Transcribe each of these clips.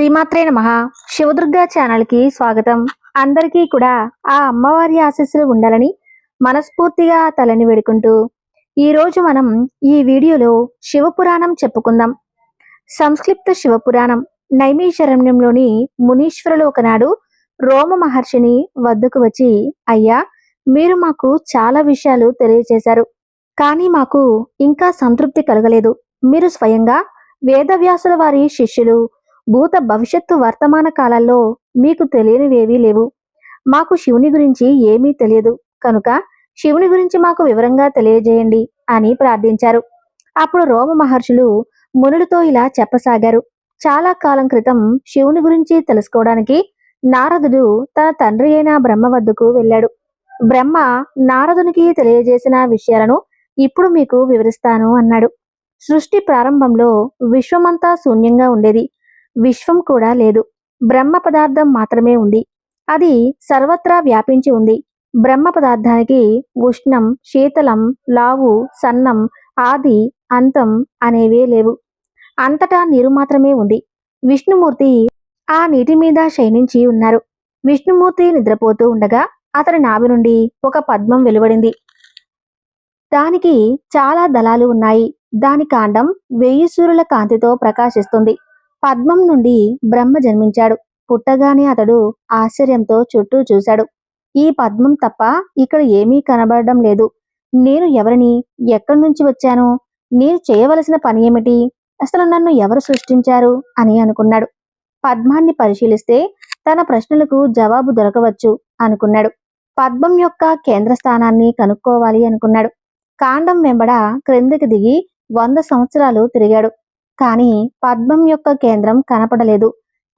శ్రీమాత్రే నమ. శివదుర్గా ఛానల్కి స్వాగతం. అందరికీ కూడా ఆ అమ్మవారి ఆశీస్సులు ఉండాలని మనస్ఫూర్తిగా తలని వేడుకుంటూ ఈరోజు మనం ఈ వీడియోలో శివపురాణం చెప్పుకుందాం. సంస్క్లిప్త శివపురాణం. నైమీశరణ్యంలోని మునీశ్వరులు ఒకనాడు రోమ మహర్షిని వద్దకు వచ్చి అయ్యా మీరు మాకు చాలా విషయాలు తెలియజేశారు. కానీ మాకు ఇంకా సంతృప్తి కలగలేదు. మీరు స్వయంగా వేదవ్యాసుల వారి శిష్యులు భూత భవిష్యత్తు వర్తమాన కాలాల్లో మీకు తెలియనివేవీ లేవు. మాకు శివుని గురించి ఏమీ తెలియదు. కనుక శివుని గురించి మాకు వివరంగా తెలియజేయండి అని ప్రార్థించారు. అప్పుడు రోమ మహర్షులు మునులతో ఇలా చెప్పసాగారు. చాలా కాలం క్రితం శివుని గురించి తెలుసుకోవడానికి నారదుడు తన తండ్రి అయిన బ్రహ్మ వద్దకు వెళ్ళాడు. బ్రహ్మ నారదునికి తెలియజేసిన విషయాలను ఇప్పుడు మీకు వివరిస్తాను అన్నాడు. సృష్టి ప్రారంభంలో విశ్వమంతా శూన్యంగా ఉండేది. విశ్వం కూడా లేదు. బ్రహ్మ పదార్థం మాత్రమే ఉంది. అది సర్వత్రా వ్యాపించి ఉంది. బ్రహ్మ పదార్థానికి ఉష్ణం శీతలం లావు సన్నం ఆది అంతం అనేవే లేవు. అంతటా నీరు మాత్రమే ఉంది. విష్ణుమూర్తి ఆ నీటి మీద శయనించి ఉన్నారు. విష్ణుమూర్తి నిద్రపోతూ ఉండగా అతని నాభి నుండి ఒక పద్మం వెలువడింది. దానికి చాలా దళాలు ఉన్నాయి. దాని కాండం వెయ్యి సూర్యుల కాంతితో ప్రకాశిస్తుంది. పద్మం నుండి బ్రహ్మ జన్మించాడు. పుట్టగానే అతడు ఆశ్చర్యంతో చుట్టూ చూశాడు. ఈ పద్మం తప్ప ఇక్కడ ఏమీ కనబడడం లేదు. నేను ఎవరిని ఎక్కడి నుంచి వచ్చాను నేను చేయవలసిన పని ఏమిటి అసలు నన్ను ఎవరు సృష్టించారు అని అనుకున్నాడు. పద్మాన్ని పరిశీలిస్తే తన ప్రశ్నలకు జవాబు దొరకవచ్చు అనుకున్నాడు. పద్మం యొక్క కేంద్ర స్థానాన్ని కనుక్కోవాలి అనుకున్నాడు. కాండం వెంబడ క్రిందికి దిగి వంద సంవత్సరాలు తిరిగాడు. కానీ పద్మం యొక్క కేంద్రం కనపడలేదు.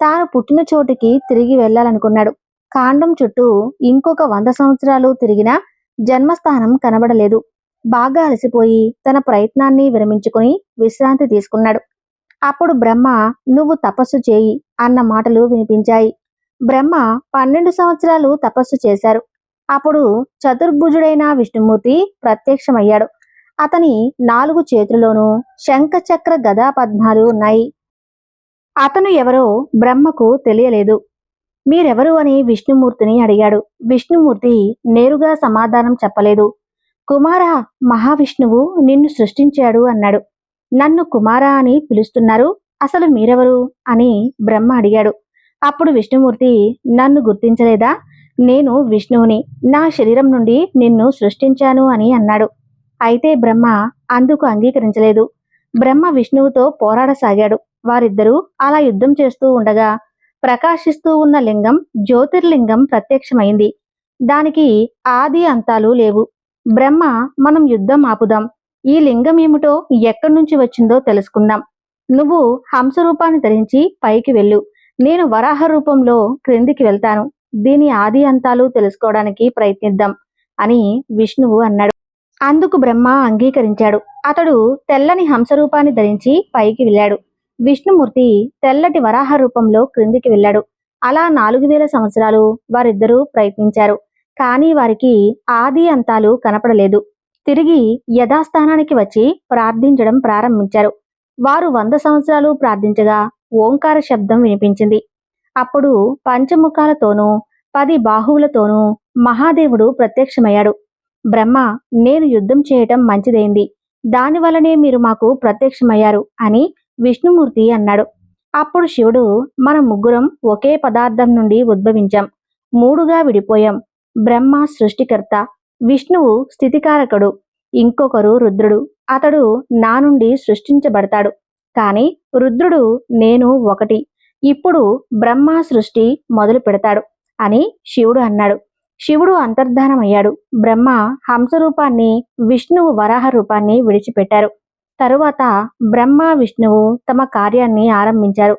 తాను పుట్టిన చోటుకి తిరిగి వెళ్ళాలనుకున్నాడు. కాండం చుట్టూ ఇంకొక వంద సంవత్సరాలు తిరిగినా జన్మస్థానం కనబడలేదు. బాగా అలసిపోయి తన ప్రయత్నాన్ని విరమించుకుని విశ్రాంతి తీసుకున్నాడు. అప్పుడు బ్రహ్మ నువ్వు తపస్సు చేయి అన్న మాటలు వినిపించాయి. బ్రహ్మ పన్నెండు సంవత్సరాలు తపస్సు చేశారు. అప్పుడు చతుర్భుజుడైన విష్ణుమూర్తి ప్రత్యక్షమయ్యాడు. అతని నాలుగు చేతుల్లోనూ శంఖచక్ర గదా పద్మాలు ఉన్నాయి. అతను ఎవరో బ్రహ్మకు తెలియలేదు. మీరెవరు అని విష్ణుమూర్తిని అడిగాడు. విష్ణుమూర్తి నేరుగా సమాధానం చెప్పలేదు. కుమార మహావిష్ణువు నిన్ను సృష్టించాడు అన్నాడు. నన్ను కుమార అని పిలుస్తున్నారు? అసలు మీరెవరు? అని బ్రహ్మ అడిగాడు. అప్పుడు విష్ణుమూర్తి నన్ను గుర్తించలేదా? నేను విష్ణువుని. నా శరీరం నుండి నిన్ను సృష్టించాను అని అన్నాడు. అయితే బ్రహ్మ అందుకు అంగీకరించలేదు. బ్రహ్మ విష్ణువుతో పోరాడసాగాడు. వారిద్దరూ అలా యుద్ధం చేస్తూ ఉండగా ప్రకాశిస్తూ ఉన్న లింగం జ్యోతిర్లింగం ప్రత్యక్షమైంది. దానికి ఆది అంతాలు లేవు. బ్రహ్మ మనం యుద్ధం ఆపుదాం. ఈ లింగం ఏమిటో ఎక్కడి నుంచి వచ్చిందో తెలుసుకుందాం. నువ్వు హంస రూపాన్ని ధరించి పైకి వెళ్ళు. నేను వరాహ రూపంలో క్రిందికి వెళ్తాను. దీని ఆది అంతాలు తెలుసుకోవడానికి ప్రయత్నిద్దాం అని విష్ణువు అన్నాడు. అందుకు బ్రహ్మ అంగీకరించాడు. అతడు తెల్లని హంసరూపాన్ని ధరించి పైకి వెళ్ళాడు. విష్ణుమూర్తి తెల్లటి వరాహ రూపంలో క్రిందికి వెళ్ళాడు. అలా నాలుగు వేల సంవత్సరాలు వారిద్దరూ ప్రయత్నించారు. కానీ వారికి ఆది అంతాలు కనపడలేదు. తిరిగి యథాస్థానానికి వచ్చి ప్రార్థించడం ప్రారంభించారు. వారు వంద సంవత్సరాలు ప్రార్థించగా ఓంకార శబ్దం వినిపించింది. అప్పుడు పంచముఖాలతోనూ పది బాహువులతోనూ మహాదేవుడు ప్రత్యక్షమయ్యాడు. బ్రహ్మ నేను యుద్ధం చేయటం మంచిదైంది. దానివల్లనే మీరు మాకు ప్రత్యక్షమయ్యారు అని విష్ణుమూర్తి అన్నాడు. అప్పుడు శివుడు మన ముగ్గురం ఒకే పదార్థం నుండి ఉద్భవించాం. మూడుగా విడిపోయాం. బ్రహ్మ సృష్టికర్త విష్ణువు స్థితికారకుడు ఇంకొకరు రుద్రుడు. అతడు నా నుండి సృష్టించబడతాడు. కానీ రుద్రుడు నేను ఒకటి. ఇప్పుడు బ్రహ్మ సృష్టి మొదలు పెడతాడు అని శివుడు అన్నాడు. శివుడు అంతర్ధానమయ్యాడు. బ్రహ్మ హంస రూపాన్ని విష్ణువు వరాహ రూపాన్ని విడిచిపెట్టారు. తరువాత బ్రహ్మ విష్ణువు తమ కార్యాన్ని ఆరంభించారు.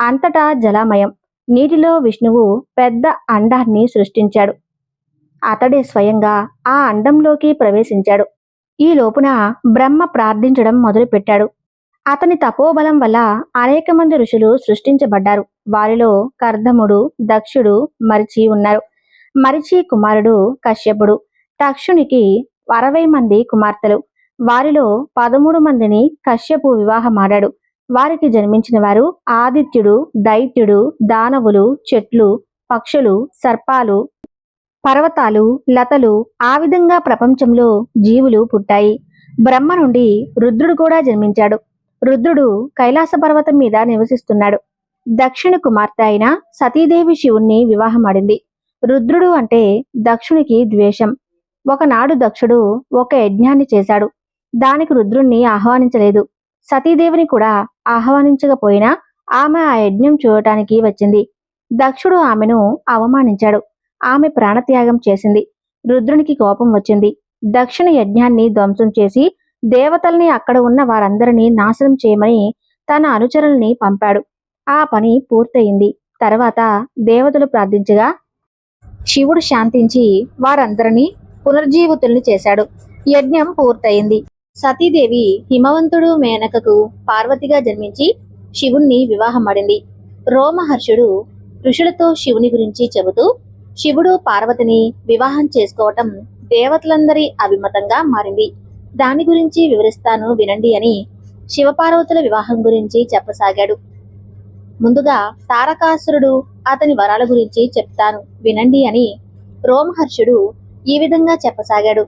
అంతటా జలామయం. నీటిలో విష్ణువు పెద్ద అండాన్ని సృష్టించాడు. అతడే స్వయంగా ఆ అండంలోకి ప్రవేశించాడు. ఈ లోపున బ్రహ్మ ప్రార్థించడం మొదలుపెట్టాడు. అతని తపోబలం వల్ల అనేక మంది ఋషులు సృష్టించబడ్డారు. వారిలో కర్ధముడు దక్షుడు మరిచి ఉన్నారు. మరిచి కుమారుడు కశ్యపుడు. తక్షునికి అరవై మంది కుమార్తెలు. వారిలో పదమూడు మందిని కశ్యపు వివాహమాడాడు. వారికి జన్మించిన వారు ఆదిత్యుడు దైత్యుడు దానవులు చెట్లు పక్షులు సర్పాలు పర్వతాలు లతలు. ఆ విధంగా ప్రపంచంలో జీవులు పుట్టాయి. బ్రహ్మ నుండి రుద్రుడు కూడా జన్మించాడు. రుద్రుడు కైలాస పర్వతం మీద నివసిస్తున్నాడు. దక్షిణ కుమార్తె అయిన సతీదేవి శివుణ్ణి వివాహమాడింది. రుద్రుడు అంటే దక్షునికి ద్వేషం. ఒకనాడు దక్షుడు ఒక యజ్ఞాన్ని చేశాడు. దానికి రుద్రుణ్ణి ఆహ్వానించలేదు. సతీదేవిని కూడా ఆహ్వానించకపోయినా ఆమె ఆ యజ్ఞం చూడటానికి వచ్చింది. దక్షుడు ఆమెను అవమానించాడు. ఆమె ప్రాణత్యాగం చేసింది. రుద్రునికి కోపం వచ్చింది. దక్షిణ యజ్ఞాన్ని ధ్వంసం చేసి దేవతల్ని అక్కడ ఉన్న వారందరినీ నాశనం చేయమని తన అనుచరుల్ని పంపాడు. ఆ పని పూర్తయింది. తర్వాత దేవతలు ప్రార్థించగా శివుడు శాంతించి వారందరినీ పునర్జీవితుల్ని చేశాడు. యజ్ఞం పూర్తయింది. సతీదేవి హిమవంతుడు మేనకకు పార్వతిగా జన్మించి శివుణ్ణి వివాహమాడింది. రోమహర్షుడు ఋషులతో శివుని గురించి చెబుతూ శివుడు పార్వతిని వివాహం చేసుకోవటం దేవతలందరి అభిమతంగా మారింది. దాని గురించి వివరిస్తాను వినండి అని శివపార్వతుల వివాహం గురించి చెప్పసాగాడు. ముందుగా తారకాసురుడు అతని వరాల గురించి చెప్తాను. వినండి అని రోమహర్షుడు ఈ విధంగా చెప్పసాగాడు.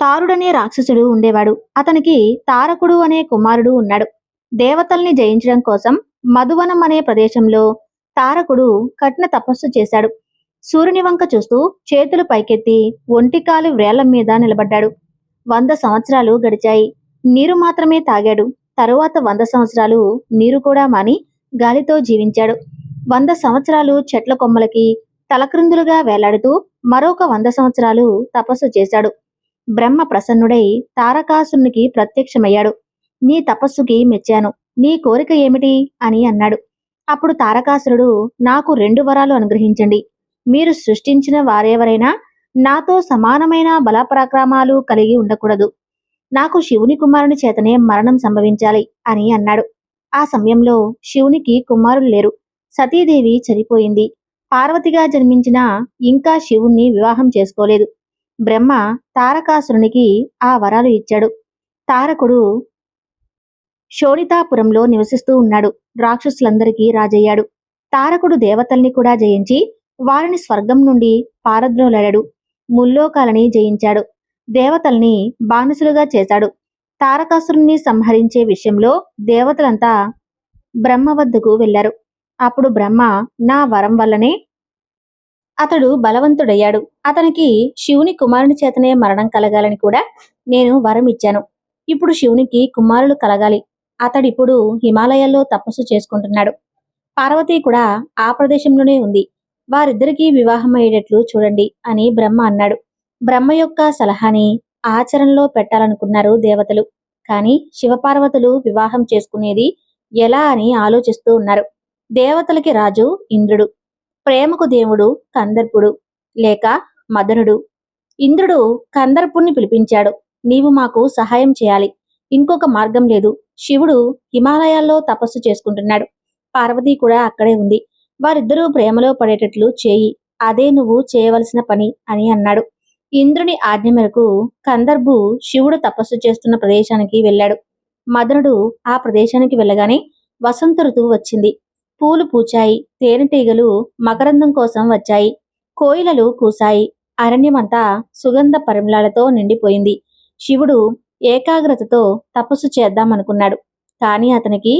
తారుడనే రాక్షసుడు ఉండేవాడు. అతనికి తారకుడు అనే కుమారుడు ఉన్నాడు. దేవతల్ని జయించడం కోసం మధువనం అనే ప్రదేశంలో తారకుడు కఠిన తపస్సు చేశాడు. సూర్యుని వంక చూస్తూ చేతులు పైకెత్తి ఒంటికాలు వ్రేళ్ళ మీద నిలబడ్డాడు. వంద సంవత్సరాలు గడిచాయి. నీరు మాత్రమే తాగాడు. తరువాత వంద సంవత్సరాలు నీరు కూడా మాని గాలితో జీవించాడు. వంద సంవత్సరాలు చెట్ల కొమ్మలకి తలక్రిందులుగా వేలాడుతూ మరొక వంద సంవత్సరాలు తపస్సు చేశాడు. బ్రహ్మ ప్రసన్నుడై తారకాసునికి ప్రత్యక్షమయ్యాడు. నీ తపస్సుకి మెచ్చాను. నీ కోరిక ఏమిటి? అని అన్నాడు. అప్పుడు తారకాసురుడు నాకు రెండు వరాలు అనుగ్రహించండి. మీరు సృష్టించిన వారెవరైనా నాతో సమానమైన బలపరాక్రమాలు కలిగి ఉండకూడదు. నాకు శివుని కుమారుని చేతనే మరణం సంభవించాలి అని అన్నాడు. ఆ సమయంలో శివునికి కుమారులు లేరు. సతీదేవి చనిపోయింది. పార్వతిగా జన్మించిన ఇంకా శివుణ్ణి వివాహం చేసుకోలేదు. బ్రహ్మ తారకాసురునికి ఆ వరాలు ఇచ్చాడు. తారకుడు శోణితాపురంలో నివసిస్తూ ఉన్నాడు. రాక్షసులందరికీ రాజయ్యాడు. తారకుడు దేవతల్ని కూడా జయించి వారిని స్వర్గం నుండి పారద్రోలాడాడు. ముల్లోకాలని జయించాడు. దేవతల్ని బానిసులుగా చేశాడు. తారకాసురుణ్ణి సంహరించే విషయంలో దేవతలంతా బ్రహ్మ వద్దకు వెళ్ళారు అప్పుడు బ్రహ్మ నా వరం వల్లనే అతడు బలవంతుడయ్యాడు. అతనికి శివుని కుమారుని చేతనే మరణం కలగాలని కూడా నేను వరం ఇచ్చాను. ఇప్పుడు శివునికి కుమారులు కలగాలి. అతడిప్పుడు హిమాలయాల్లో తపస్సు చేసుకుంటున్నాడు. పార్వతి కూడా ఆ ప్రదేశంలోనే ఉంది. వారిద్దరికీ వివాహం అయ్యేటట్లు చూడండి అని బ్రహ్మ అన్నాడు. బ్రహ్మ యొక్క సలహాని ఆచరణలో పెట్టాలనుకున్నారు దేవతలు. కానీ శివపార్వతులు వివాహం చేసుకునేది ఎలా అని ఆలోచిస్తూ ఉన్నారు. దేవతలకి రాజు ఇంద్రుడు. ప్రేమకు దేవుడు కందర్పుడు లేక మదనుడు. ఇంద్రుడు కందర్పుణ్ణి పిలిపించాడు. నీవు మాకు సహాయం చేయాలి. ఇంకొక మార్గం లేదు. శివుడు హిమాలయాల్లో తపస్సు చేసుకుంటున్నాడు. పార్వతి కూడా అక్కడే ఉంది. వారిద్దరూ ప్రేమలో పడేటట్లు చేయి. అదే నువ్వు చేయవలసిన పని అని అన్నాడు. ఇంద్రుని ఆజ్ఞ మేరకు కందర్భు శివుడు తపస్సు చేస్తున్న ప్రదేశానికి వెళ్ళాడు. మదనుడు ఆ ప్రదేశానికి వెళ్ళగానే వసంత ఋతువు వచ్చింది. పూలు పూచాయి. తేనెటీగలు మకరందం కోసం వచ్చాయి. కోయిలలు కూసాయి అరణ్యమంతా సుగంధ పరిమళాలతో నిండిపోయింది. శివుడు ఏకాగ్రతతో తపస్సు చేద్దామనుకున్నాడు. కానీ అతనికి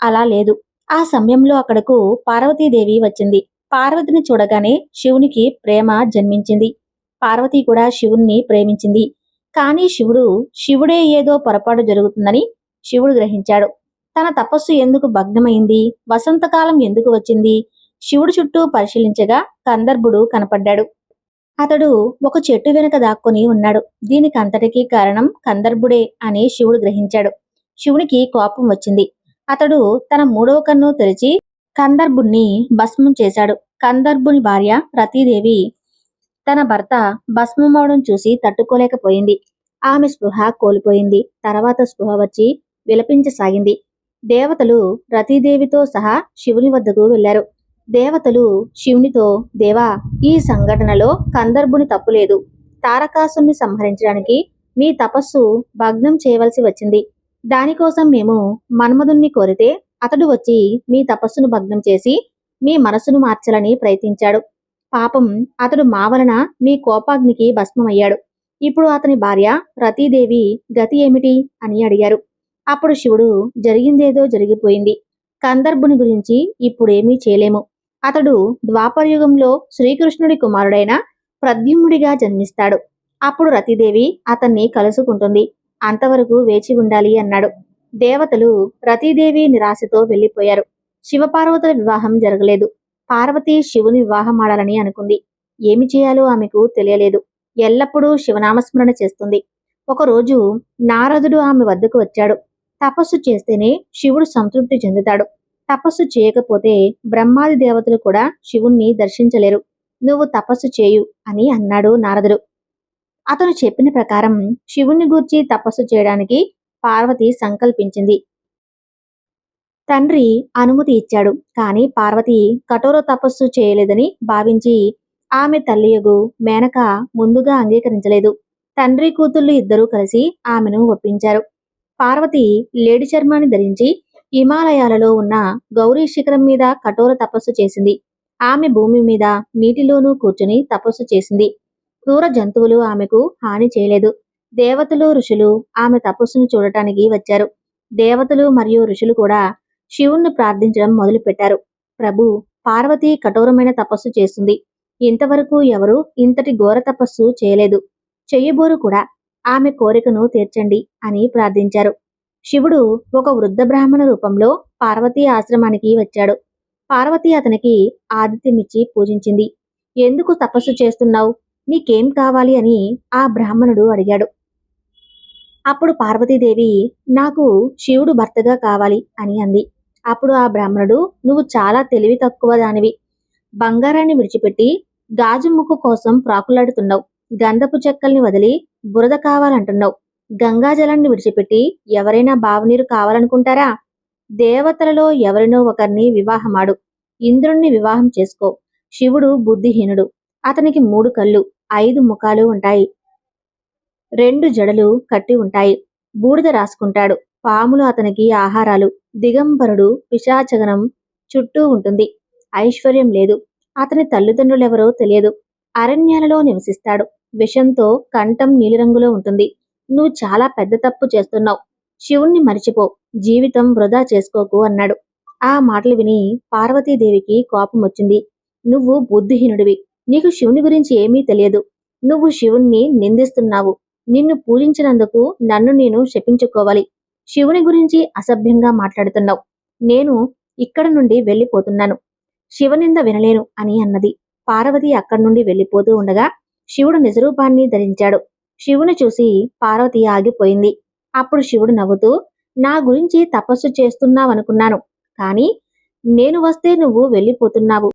అలా లేదు. ఆ సమయంలో అక్కడకు పార్వతీదేవి వచ్చింది. పార్వతిని చూడగానే శివునికి ప్రేమ జన్మించింది. పార్వతి కూడా శివుణ్ణి ప్రేమించింది. కానీ శివుడు శివుడే ఏదో పొరపాటు జరుగుతుందని శివుడు గ్రహించాడు. తన తపస్సు ఎందుకు భగ్నమైంది? వసంతకాలం ఎందుకు వచ్చింది? శివుడు చుట్టూ పరిశీలించగా కందర్భుడు కనపడ్డాడు. అతడు ఒక చెట్టు వెనుక దాక్కుని ఉన్నాడు. దీనికి అంతటికీ కారణం కందర్భుడే అని శివుడు గ్రహించాడు. శివునికి కోపం వచ్చింది. అతడు తన మూడవ కన్ను తెరిచి కందర్భుణ్ణి భస్మం చేశాడు. కందర్భుని భార్య రతీదేవి తన భర్త భస్మమవడం చూసి తట్టుకోలేకపోయింది. ఆమె స్పృహ కోల్పోయింది. తర్వాత స్పృహ వచ్చి విలపించసాగింది. దేవతలు రతీదేవితో సహా శివుని వద్దకు వెళ్ళారు దేవతలు శివునితో దేవా ఈ సంఘటనలో కందర్భుని తప్పులేదు తారకాసుని సంహరించడానికి మీ తపస్సు భగ్నం చేయవలసి వచ్చింది. దానికోసం మేము మన్మధుణ్ణి కోరితే అతడు వచ్చి మీ తపస్సును భగ్నం చేసి మీ మనస్సును మార్చాలని ప్రయత్నించాడు. పాపం అతడు మా వలన మీ కోపాగ్నికి భస్మమయ్యాడు. ఇప్పుడు అతని భార్య రతీదేవి గతి ఏమిటి? అని అడిగారు. అప్పుడు శివుడు జరిగిందేదో జరిగిపోయింది. కందర్భుని గురించి ఇప్పుడేమీ చేయలేము. అతడు ద్వాపరయుగంలో శ్రీకృష్ణుడి కుమారుడైన ప్రద్యుమ్నుడిగా జన్మిస్తాడు. అప్పుడు రతిదేవి అతన్ని కలుసుకుంటుంది. అంతవరకు వేచి ఉండాలి అన్నాడు. దేవతలు రతీదేవి నిరాశతో వెళ్ళిపోయారు. శివపార్వతుల వివాహం జరగలేదు. పార్వతి శివుని వివాహం ఆడాలని అనుకుంది. ఏమి చేయాలో ఆమెకు తెలియలేదు. ఎల్లప్పుడూ శివనామస్మరణ చేస్తుంది. ఒకరోజు నారదుడు ఆమె వద్దకు వచ్చాడు. తపస్సు చేస్తేనే శివుడు సంతృప్తి చెందుతాడు. తపస్సు చేయకపోతే బ్రహ్మాది దేవతలు కూడా శివుణ్ణి దర్శించలేరు. నువ్వు తపస్సు చేయు అని అన్నాడు నారదుడు. అతను చెప్పిన ప్రకారం శివుణ్ణి గూర్చి తపస్సు చేయడానికి పార్వతి సంకల్పించింది. తండ్రి అనుమతి ఇచ్చాడు. కానీ పార్వతి కఠోర తపస్సు చేయలేదని భావించి ఆమె తల్లియగు మేనక ముందుగా అంగీకరించలేదు. తండ్రి కూతుళ్ళు ఇద్దరూ కలిసి ఆమెను ఒప్పించారు. పార్వతి లేడి చర్మాన్ని ధరించి హిమాలయాలలో ఉన్న గౌరీ శిఖరం మీద కఠోర తపస్సు చేసింది. ఆమె భూమి మీద నీటిలోనూ కూర్చుని తపస్సు చేసింది. క్రూర జంతువులు ఆమెకు హాని చేయలేదు. దేవతలు ఋషులు ఆమె తపస్సును చూడటానికి వచ్చారు. దేవతలు మరియు ఋషులు కూడా శివుణ్ణి ప్రార్థించడం మొదలుపెట్టారు. ప్రభు పార్వతి కఠోరమైన తపస్సు చేస్తుంది. ఇంతవరకు ఎవరు ఇంతటి ఘోర తపస్సు చేయలేదు. చెయ్యబోరు కూడా. ఆమె కోరికను తీర్చండి అని ప్రార్థించారు. శివుడు ఒక వృద్ధ బ్రాహ్మణ రూపంలో పార్వతీ ఆశ్రమానికి వచ్చాడు. పార్వతి అతనికి ఆదిత్యమిచ్చి పూజించింది. ఎందుకు తపస్సు చేస్తున్నావు? నీకేం కావాలి? అని ఆ బ్రాహ్మణుడు అడిగాడు. అప్పుడు పార్వతీదేవి నాకు శివుడు భర్తగా కావాలి అని అంది. అప్పుడు ఆ బ్రాహ్మణుడు నువ్వు చాలా తెలివి తక్కువ దానివి. బంగారాన్ని విడిచిపెట్టి గాజు ముక్కు కోసం ప్రాకులాడుతున్నావు. గంధపు చెక్కల్ని వదిలి బురద కావాలంటున్నావు. గంగాజలాన్ని విడిచిపెట్టి ఎవరైనా బావనీరు కావాలనుకుంటారా? దేవతలలో ఎవరినో ఒకరిని వివాహమాడు. ఇంద్రుణ్ణి వివాహం చేసుకో. శివుడు బుద్ధిహీనుడు. అతనికి మూడు కళ్ళు ఐదు ముఖాలు ఉంటాయి. రెండు జడలు కట్టి ఉంటాయి. బూడిద రాసుకుంటాడు. పాములు అతనికి ఆహారాలు. దిగంబరుడు పిశాచగనం చుట్టూ ఉంటుంది. ఐశ్వర్యం లేదు. అతని తల్లిదండ్రులెవరో తెలియదు. అరణ్యాలలో నివసిస్తాడు. విషంతో కంఠం నీలిరంగులో ఉంటుంది. నువ్వు చాలా పెద్ద తప్పు చేస్తున్నావు. శివుణ్ణి మరిచిపో. జీవితం వృధా చేసుకోకు అన్నాడు. ఆ మాటలు విని పార్వతీదేవికి కోపం వచ్చింది. నువ్వు బుద్ధిహీనుడివి. నీకు శివుని గురించి ఏమీ తెలియదు. నువ్వు శివుణ్ణి నిందిస్తున్నావు. నిన్ను పూజించినందుకు నన్ను నేను శపించుకోవాలి. శివుని గురించి అసభ్యంగా మాట్లాడుతున్నావు. నేను ఇక్కడ నుండి వెళ్ళిపోతున్నాను. శివనింద వినలేను అని అన్నది. పార్వతి అక్కడి నుండి వెళ్ళిపోతూ ఉండగా శివుడు నిజరూపాన్ని ధరించాడు. శివుని చూసి పార్వతి ఆగిపోయింది. అప్పుడు శివుడు నవ్వుతూ నా గురించి తపస్సు చేస్తున్నావనుకున్నాను కానీ నేను వస్తే నువ్వు వెళ్ళిపోతున్నావు.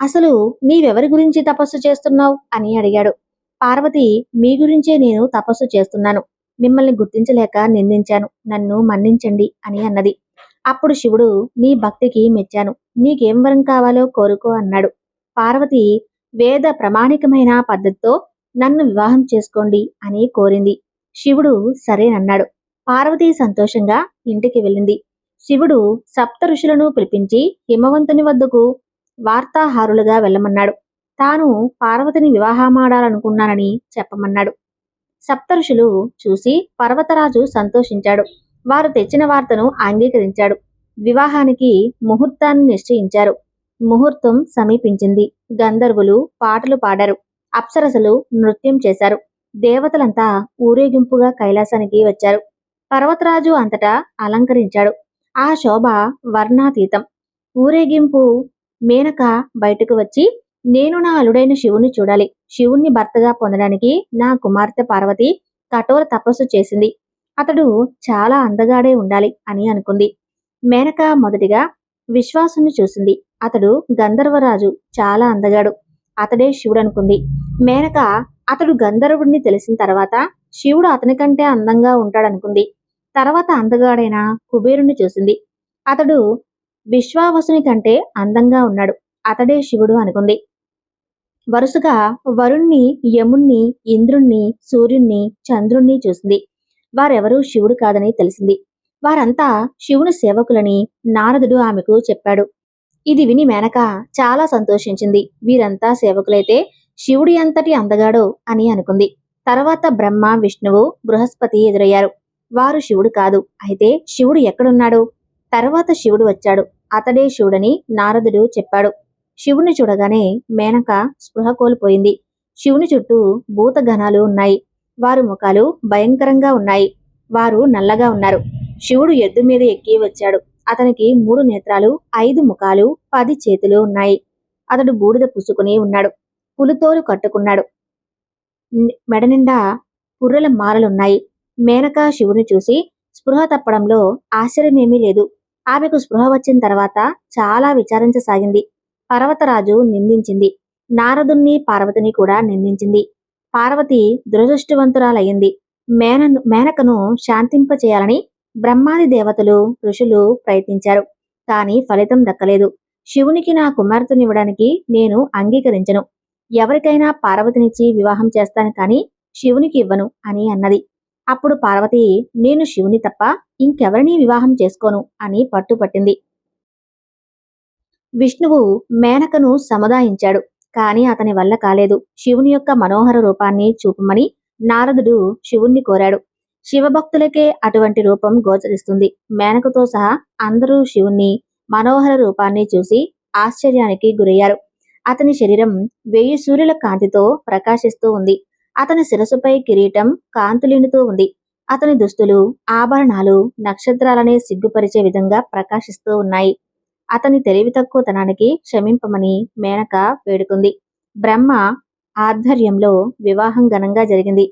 అసలు నీవెవరి గురించి తపస్సు చేస్తున్నావు? అని అడిగాడు. పార్వతి మీ గురించే నేను తపస్సు చేస్తున్నాను. మిమ్మల్ని గుర్తించలేక నిందించాను. నన్ను మన్నించండి అని అన్నది. అప్పుడు శివుడు నీ భక్తికి మెచ్చాను. నీకేం వరం కావాలో కోరుకో అన్నాడు. పార్వతి వేద ప్రమాణికమైన పద్ధతితో నన్ను వివాహం చేసుకోండి అని కోరింది. శివుడు సరేనన్నాడు. పార్వతి సంతోషంగా ఇంటికి వెళ్ళింది. శివుడు సప్త ఋషులను పిలిపించి హిమవంతుని వద్దకు వార్తాహారులుగా వెళ్ళమన్నాడు. తాను పార్వతిని వివాహమాడాలనుకున్నానని చెప్పమన్నాడు. సప్త ఋషులు చూసి పర్వతరాజు సంతోషించాడు. వారు తెచ్చిన వార్తను అంగీకరించాడు. వివాహానికి ముహూర్తాన్ని నిశ్చయించారు. ముహూర్తం సమీపించింది. గంధర్వులు పాటలు పాడారు. అప్సరసలు నృత్యం చేశారు. దేవతలంతా ఊరేగింపుగా కైలాసానికి వచ్చారు. పర్వతరాజు అంతటా అలంకరించాడు. ఆ శోభ వర్ణాతీతం. ఊరేగింపు మేనక బయటకు వచ్చి నేను నా అలుడైన శివుణ్ణి చూడాలి. శివుణ్ణి భర్తగా పొందడానికి నా కుమార్తె పార్వతి కఠోర తపస్సు చేసింది. అతడు చాలా అందగాడే ఉండాలి అని అనుకుంది. మేనక మొదటిగా విశ్వాసుని చూసింది. అతడు గంధర్వరాజు చాలా అందగాడు. అతడే శివుడు అనుకుంది మేనక అతడు గంధర్వుడిని తెలిసిన తర్వాత శివుడు అతని కంటే అందంగా ఉంటాడనుకుంది. తర్వాత అందగాడైన కుబేరుణ్ణి చూసింది. అతడు విశ్వావసుని కంటే అందంగా ఉన్నాడు. అతడే శివుడు అనుకుంది. వరుసగా వరుణ్ణి యముణ్ణి ఇంద్రుణ్ణి సూర్యుణ్ణి చంద్రుణ్ణి చూసింది. వారెవరూ శివుడు కాదని తెలిసింది. వారంతా శివుని సేవకులని నారదుడు ఆమెకు చెప్పాడు. ఇది విని మేనక చాలా సంతోషించింది. వీరంతా సేవకులైతే శివుడి అంతటి అందగాడో అని అనుకుంది. తర్వాత బ్రహ్మ విష్ణువు బృహస్పతి ఎదురయ్యారు. వారు శివుడు కాదు. అయితే శివుడు ఎక్కడున్నాడు? తర్వాత శివుడు వచ్చాడు. అతడే శివుడని నారదుడు చెప్పాడు. శివుని చూడగానే మేనక స్పృహ కోల్పోయింది. శివుని చుట్టూ భూతగణాలు ఉన్నాయి. వారు ముఖాలు భయంకరంగా ఉన్నాయి. వారు నల్లగా ఉన్నారు. శివుడు ఎద్దు మీద ఎక్కి వచ్చాడు. అతనికి మూడు నేత్రాలు ఐదు ముఖాలు పది చేతులు ఉన్నాయి. అతడు బూడిద పుసుకుని ఉన్నాడు. పులితోలు కట్టుకున్నాడు. మెడ నిండా పుర్రెల మాలలున్నాయి. మేనక శివుని చూసి స్పృహ తప్పడంలో ఆశ్చర్యమేమీ లేదు. ఆమెకు స్పృహ వచ్చిన తర్వాత చాలా విచారించసాగింది. పర్వతరాజు నిందించింది. నారదుణ్ణి పార్వతిని కూడా నిందించింది. పార్వతి దురదృష్టవంతురాలయ్యింది. మేన మేనకను శాంతింపచేయాలని బ్రహ్మాది దేవతలు ఋషులు ప్రయత్నించారు. కానీ ఫలితం దక్కలేదు. శివునికి నా కుమార్తెనివ్వడానికి నేను అంగీకరించను. ఎవరికైనా పార్వతినిచ్చి వివాహం చేస్తాను కానీ శివునికి ఇవ్వను అని అన్నది. అప్పుడు పార్వతి నేను శివుని తప్ప ఇంకెవరినీ వివాహం చేసుకోను అని పట్టుపట్టింది. విష్ణువు మేనకను సముదాయించాడు. కాని అతని వల్ల కాలేదు. శివుని యొక్క మనోహర రూపాన్ని చూపమని నారదుడు శివుణ్ణి కోరాడు. శివభక్తులకే అటువంటి రూపం గోచరిస్తుంది. మేనకతో సహా అందరూ శివుణ్ణి మనోహర రూపాన్ని చూసి ఆశ్చర్యానికి గురయ్యారు. అతని శరీరం వెయ్యి సూర్యుల కాంతితో ప్రకాశిస్తూ ఉంది. అతని శిరసుపై కిరీటం కాంతులీనుతూ ఉంది. అతని దుస్తులు ఆభరణాలు నక్షత్రాలనే సిగ్గుపరిచే విధంగా ప్రకాశిస్తూ ఉన్నాయి. అతని తెలివి తక్కువతనానికి క్షమింపమని మేనక వేడుకుంది. బ్రహ్మ ఆధ్వర్యంలో వివాహం ఘనంగా జరిగింది.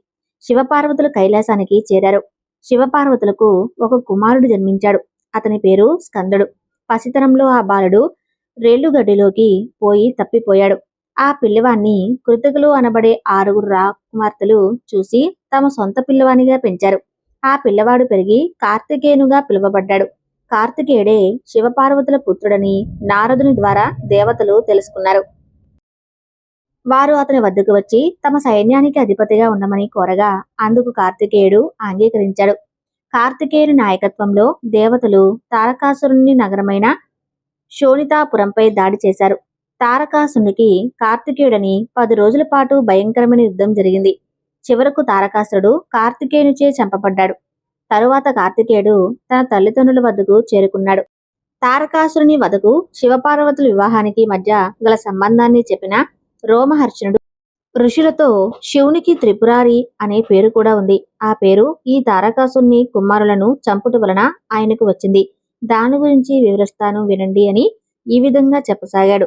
శివపార్వతులు కైలాసానికి చేరారు. శివపార్వతులకు ఒక కుమారుడు జన్మించాడు. అతని పేరు స్కందుడు. పసితనంలో ఆ బాలుడు రేళ్ళుగడ్డిలోకి పోయి తప్పిపోయాడు. ఆ పిల్లవాన్ని కృతకులు అనబడే ఆరుగురు రాకుమార్తెలు చూసి తమ సొంత పిల్లవానిగా పెంచారు. ఆ పిల్లవాడు పెరిగి కార్తికేయునుగా పిలువబడ్డాడు. కార్తికేయుడే శివపార్వతుల పుత్రుడని నారదుని ద్వారా దేవతలు తెలుసుకున్నారు. వారు అతని వద్దకు వచ్చి తమ సైన్యానికి అధిపతిగా ఉండమని కోరగా అందుకు కార్తికేయుడు అంగీకరించాడు. కార్తికేయుని నాయకత్వంలో దేవతలు తారకాసురుని నగరమైన శోణితాపురంపై దాడి చేశారు. తారకాసునికి కార్తికేయుడని పది రోజుల పాటు భయంకరమైన యుద్ధం జరిగింది. చివరకు తారకాసురుడు కార్తికేయునిచే చంపబడ్డాడు. తరువాత కార్తికేయుడు తన తల్లిదండ్రుల వద్దకు చేరుకున్నాడు. తారకాసురుని వద్దకు శివపార్వతుల వివాహానికి మధ్య గల సంబంధాన్ని చెప్పిన రోమహర్షణుడు ఋషులతో శివునికి త్రిపురారి అనే పేరు కూడా ఉంది. ఆ పేరు ఈ తారకాసుని కుమారులను చంపుట వలన ఆయనకు వచ్చింది. దాని గురించి వివరిస్తాను వినండి అని ఈ విధంగా చెప్పసాగాడు.